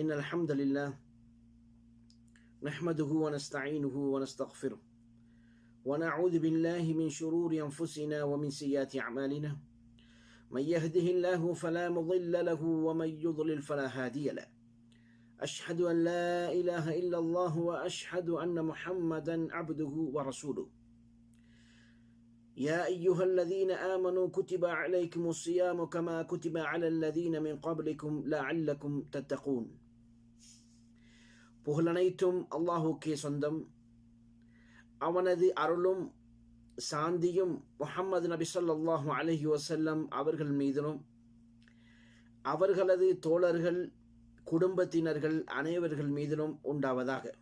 إن الحمد لله نحمده ونستعينه ونستغفره ونعوذ بالله من شرور أنفسنا ومن سيئات أعمالنا. من يهده الله فلا مضل له ومن يضلل فلا هادي له. أشهد أن لا إله إلا الله وأشهد أن محمدا عبده ورسوله. يا أيها الذين آمنوا كتب عليكم الصيام كما كتب على الذين من قبلكم لعلكم تتقون. புகழனைத்தும் அல்லாஹுக்கே சொந்தம். அவனது அருளும் சாந்தியும் முஹம்மது நபி சொல்லாஹு அலஹி வசல்லம் அவர்கள் மீதிலும். அவர்களது தோழர்கள் குடும்பத்தினர்கள் அனைவர்கள் மீதிலும் உண்டாவதாக.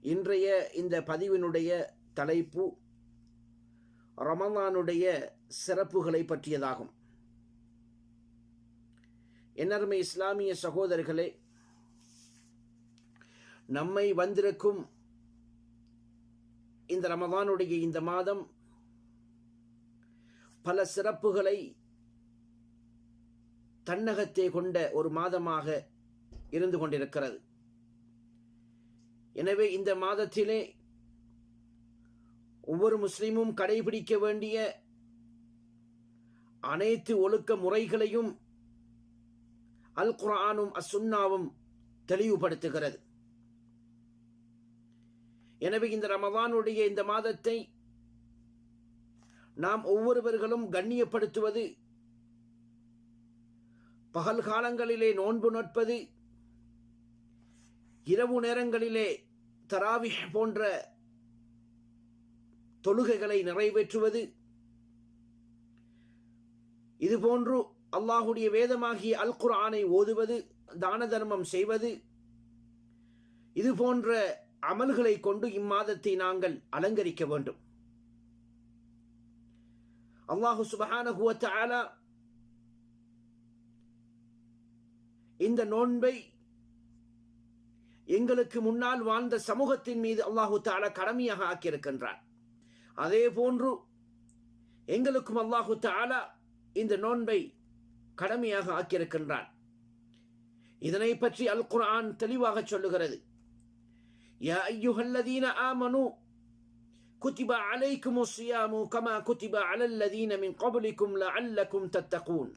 இன்றைய இந்த பதிவினுடைய தலைப்பு ரமலானுடைய சிறப்புகளை பற்றியதாகும். என்னருமை இஸ்லாமிய சகோதரர்களே நம்மை வந்திருக்கும் இந்த ரமதானுடைய இந்த மாதம் பல சிறப்புகளை தன்னகத்தே கொண்ட ஒரு மாதமாக இருந்து கொண்டிருக்கிறது. எனவே இந்த மாதத்திலே ஒவ்வொரு முஸ்லீமும் கடைபிடிக்க வேண்டிய அனைத்து ஒழுக்க முறைகளையும் அல் குர்ஆனும் அசுன்னாவும் தெளிவுபடுத்துகிறது. எனவே இந்த ரமதானுடைய இந்த மாதத்தை நாம் ஒவ்வொருவர்களும் கண்ணியப்படுத்துவது பகல் காலங்களிலே நோன்பு நோட்பது இரவு நேரங்களிலே தராவி போன்ற தொழுகைகளை நிறைவேற்றுவது இதுபோன்று அல்லாஹுடைய வேதமாகிய அல் குர்ஆனை ஓதுவது தான தர்மம் செய்வது இது போன்ற அமல்களை கொண்டு இம்மாதத்தை நாங்கள் அலங்கரிக்க வேண்டும். அல்லாஹு சுபஹான இந்த நோன்பை எங்களுக்கு முன்னால் வாழ்ந்த சமூகத்தின் மீது அல்லாஹு தாலா கடமையாக ஆக்கியிருக்கின்றார். அதே போன்று எங்களுக்கும் அல்லாஹு தாலா இந்த நோன்பை கடமையாக ஆக்கியிருக்கின்றான் இதனை பற்றி அல் குரான் தெளிவாக சொல்லுகிறது. யா ஐயுஹல்லதீன ஆமனு كتب عليكم الصيام كما كتب على الذين من قبلكم لعلكم تتقون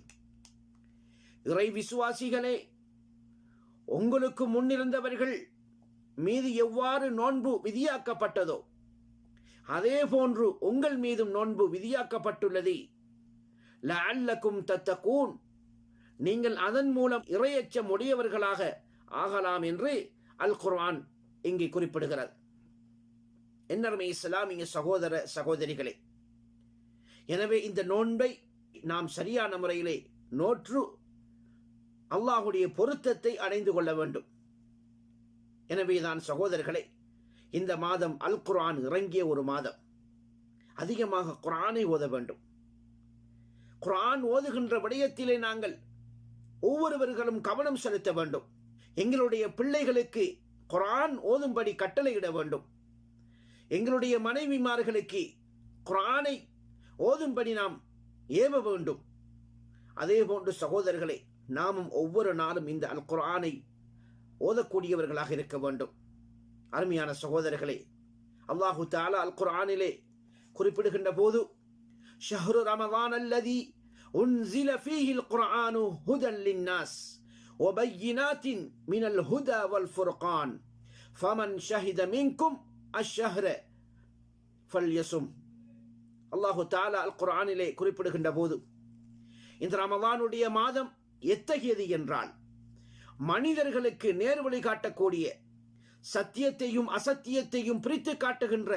இறை விசுவாசிகளே உங்களுக்கு முன்னிருந்தவர்கள் மீது எவ்வாறு நோன்பு விதியாக்கப்பட்டதோ அதே போன்று உங்கள் மீதும் நோன்பு விதியாக்கப்பட்டுள்ளது லஅல்லக்கும் தத்தகூன் நீங்கள் அதன் மூலம் இறையச்சம் உடையவர்களாக ஆகலாம் என்று அல் குர்ஆன் இங்கே குறிப்பிடுகிறார். என்னருமை இஸ்லாமிய சகோதர சகோதரிகளே எனவே இந்த நோன்பை நாம் சரியான முறையிலே நோற்று அல்லாஹுடைய பொருத்தத்தை அடைந்து கொள்ள வேண்டும். எனவேதான் சகோதரர்களே இந்த மாதம் அல் குரான் இறங்கிய ஒரு மாதம். அதிகமாக குரானை ஓத வேண்டும். குரான் ஓதுகின்ற விடயத்திலே நாங்கள் ஒவ்வொருவர்களும் கவனம் செலுத்த வேண்டும். எங்களுடைய பிள்ளைகளுக்கு குரான் ஓதும்படி கட்டளையிட வேண்டும். எங்களுடைய மனைவிமார்களுக்கு குரானை ஓதும்படி நாம் ஏவ வேண்டும். அதே போன்று சகோதரர்களே நாமும் ஒவ்வொரு நாளும் இந்த அல் குரானை ஓதக்கூடியவர்களாக இருக்க வேண்டும். அருமையான சகோதரர்களே அல்லாஹு தாலா அல் குரானிலே குறிப்பிடுகின்ற போது ஷஹ்ரு ரமதான் அல்லதி உன்சில ஃபீஹில் குரானு ஹுதல் லின்னாஸ். وبينات من الهدى والفرقان فمن شهد منكم الشهر فليصم அல்லாஹு தாலா அல் குர்ஆனிலே குறிப்பிடுகின்ற போது இந்த ரமதானுடைய மாதம் எத்தகையது என்றால் மனிதர்களுக்கு நேர்வழி காட்டக்கூடிய சத்தியத்தையும் அசத்தியத்தையும் பிரித்து காட்டுகின்ற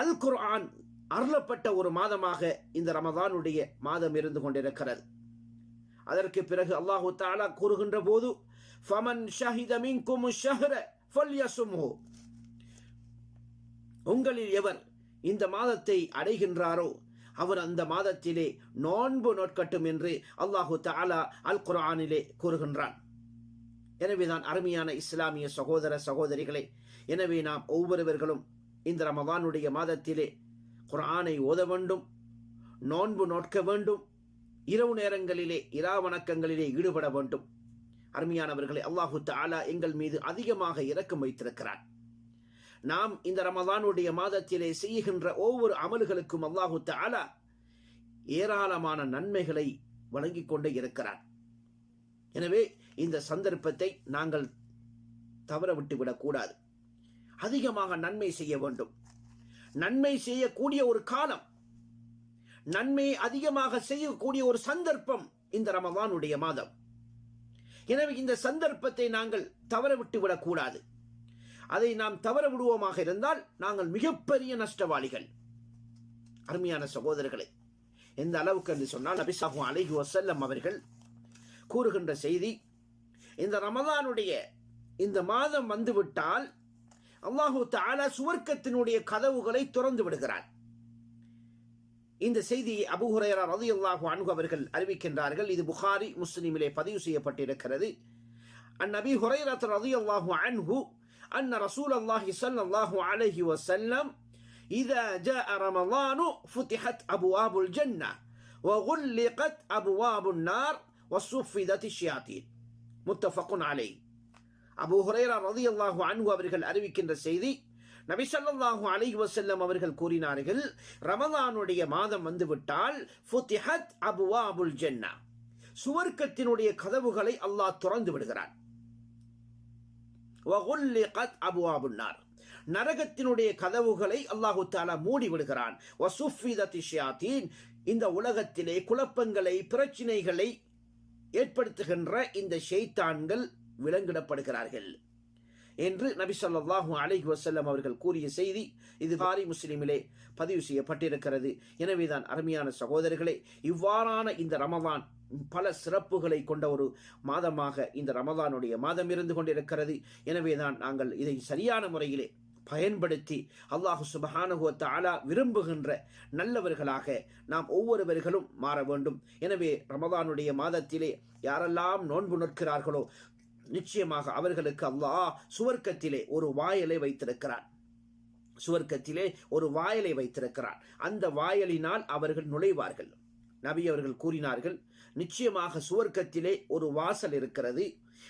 அல் குர்ஆன் அருளப்பட்ட ஒரு மாதமாக இந்த ரமதானுடைய மாதம் இருந்து கொண்டிருக்கிறது அதற்கு பிறகு அல்லாஹு தாலா கூறுகின்ற போது ஃபமன் ஷஹித மின்கும் ஷஹ்ர ஃபல்யசும்ஹு. உங்களில் எவர் இந்த மாதத்தை அடைகின்றாரோ அவர் அந்த மாதத்திலே நோன்பு நோட்கட்டும் என்று அல்லாஹு தாலா அல் குர்ஆனிலே கூறுகின்றான் எனவேதான் அருமையான இஸ்லாமிய சகோதர சகோதரிகளே எனவே நாம் ஒவ்வொருவர்களும் இந்த ரமவானுடைய மாதத்திலே குர்ஆனை ஓத வேண்டும் நோன்பு நோட்க வேண்டும் இரவு நேரங்களிலே இரா வணக்கங்களிலே ஈடுபட வேண்டும். அருமையானவர்களை அல்லாஹு தாலா எங்கள் மீது அதிகமாக இரக்கம் வைத்திருக்கிறார் நாம் இந்த ரமதானுடைய மாதத்திலே செய்கின்ற ஒவ்வொரு அமல்களுக்கும் அல்லாஹு தாலா ஏராளமான நன்மைகளை வழங்கிக் கொண்டே இருக்கிறார் எனவே இந்த சந்தர்ப்பத்தை நாங்கள் தவற விட்டுவிடக்கூடாது அதிகமாக நன்மை செய்ய வேண்டும். நன்மை செய்யக்கூடிய ஒரு காலம் நன்மையை அதிகமாக செய்யக்கூடிய ஒரு சந்தர்ப்பம் இந்த ரமவானுடைய மாதம். எனவே இந்த சந்தர்ப்பத்தை நாங்கள் தவற விட்டு விடக்கூடாது அதை நாம் தவற விடுவோமாக இருந்தால் நாங்கள் மிகப்பெரிய நஷ்டவாளிகள். அருமையான சகோதரர்களை எந்த அளவுக்கு என்று சொன்னால் நபிசாஹு அலைஹி வசல்லம் அவர்கள் கூறுகின்ற செய்தி இந்த ரமதானுடைய இந்த மாதம் வந்துவிட்டால் அல்லாஹு தாலா சுவர்க்கத்தினுடைய கதவுகளை திறந்து விடுகிறார். இந்த செய்தியை அபுஹுரேரா ரதி அல்லாஹு அன்கு அவர்கள் அறிவிக்கின்றார்கள் இது புகாரி முஸ்லிமிலே பதிவு செய்யப்பட்டிருக்கிறது அந்நபி ஹுரைரத் ரதி அல்லாஹு அன்ஹு أن رسول الله صلى الله عليه وسلم إذا جاء رمضان فتحت أبواب الجنة وغلقت أبواب النار وصفدت الشياطين متفق عليه அபு ஹுரைரா ரதி அல்லாஹு அன்ஹு அவர்கள் அறிவிக்கின்ற செய்தி நபி ஸல்லல்லாஹு அலைஹி அவர்கள் கூறினார்கள் ரமதானுடைய மாதம் வந்துவிட்டால் ஃபுத்திஹத் அபுவா அபுல் ஜென்னா. சுவர்க்கத்தினுடைய கதவுகளை அல்லாஹ் திறந்து விடுகிறான். நரகத்தினுடைய கதவுகளை அல்லாஹு தாலா மூடி விடுகிறான். இந்த உலகத்திலே குழப்பங்களை பிரச்சினைகளை ஏற்படுத்துகின்ற இந்த ஷெய்தான்கள் விலங்கிடப்படுகிறார்கள். என்று நபி சொல்லாஹு அலைஹி வசல்லம் அவர்கள் கூறிய செய்தி இது பாரி முஸ்லிமிலே பதிவு செய்யப்பட்டிருக்கிறது. எனவேதான் அருமையான சகோதரர்களே இவ்வாறான இந்த ரமதான் பல சிறப்புகளை கொண்ட ஒரு மாதமாக இந்த ரமதானுடைய மாதம் இருந்து கொண்டிருக்கிறது. எனவேதான் நாங்கள் இதை சரியான முறையிலே பயன்படுத்தி அல்லாஹு சுபஹானுகுவத்த ஆலா விரும்புகின்ற நல்லவர்களாக நாம் ஒவ்வொருவர்களும் மாற வேண்டும். எனவே ரமதானுடைய மாதத்திலே யாரெல்லாம் நோன்பு நிற்கிறார்களோ நிச்சயமாக அவர்களுக்கு அல்லாஹ் சுவர்க்கத்திலே ஒரு வாயலை வைத்திருக்கிறான். சுவர்க்கத்திலே ஒரு வாயலை வைத்திருக்கிறார் அந்த வாயலினால் அவர்கள் நுழைவார்கள். நபி அவர்கள் கூறினார்கள் நிச்சயமாக சுவர்க்கத்திலே ஒரு வாசல் இருக்கிறது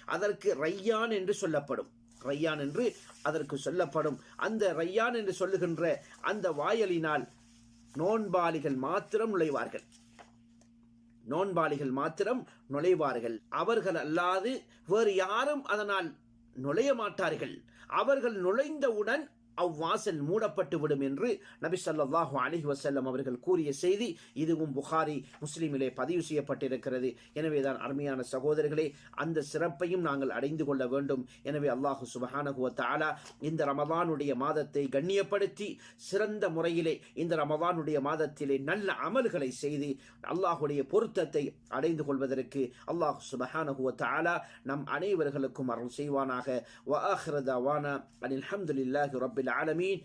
அதற்கு ரையான் என்று சொல்லப்படும். ரையான் என்று அதற்கு சொல்லப்படும். அந்த ரையான் என்று சொல்லுகின்ற அந்த வாயலினால் நோன்பாளிகள் மாத்திரம் நுழைவார்கள். நோன்பாளிகள் மாத்திரம் நுழைவார்கள். அவர்கள் அல்லாது வேறு யாரும் அதனால் நுழைய மாட்டார்கள். அவர்கள் நுழைந்தவுடன் அவ்வாசல் மூடப்பட்டு விடும் என்று நபி சல்லாஹு அலைஹி வசல்லம் அவர்கள் கூறிய செய்தி இதுவும் புகாரி முஸ்லீமிலே பதிவு செய்யப்பட்டிருக்கிறது. எனவேதான் அருமையான சகோதரர்களே அந்த சிறப்பையும் நாங்கள் அடைந்து கொள்ள வேண்டும். எனவே அல்லாஹு சுபஹானகுவ தாலா இந்த ரமதானுடைய மாதத்தை கண்ணியப்படுத்தி சிறந்த முறையிலே இந்த ரமதானுடைய மாதத்திலே நல்ல அமல்களை செய்து அல்லாஹுடைய பொருத்தத்தை அடைந்து கொள்வதற்கு அல்லாஹ் சுபஹானகுவ தாலா நம் அனைவர்களுக்கும் அருள் செய்வானாக. வ ஆஹிர அனில் அஹமதுல்லாஹி ரபில் العالمين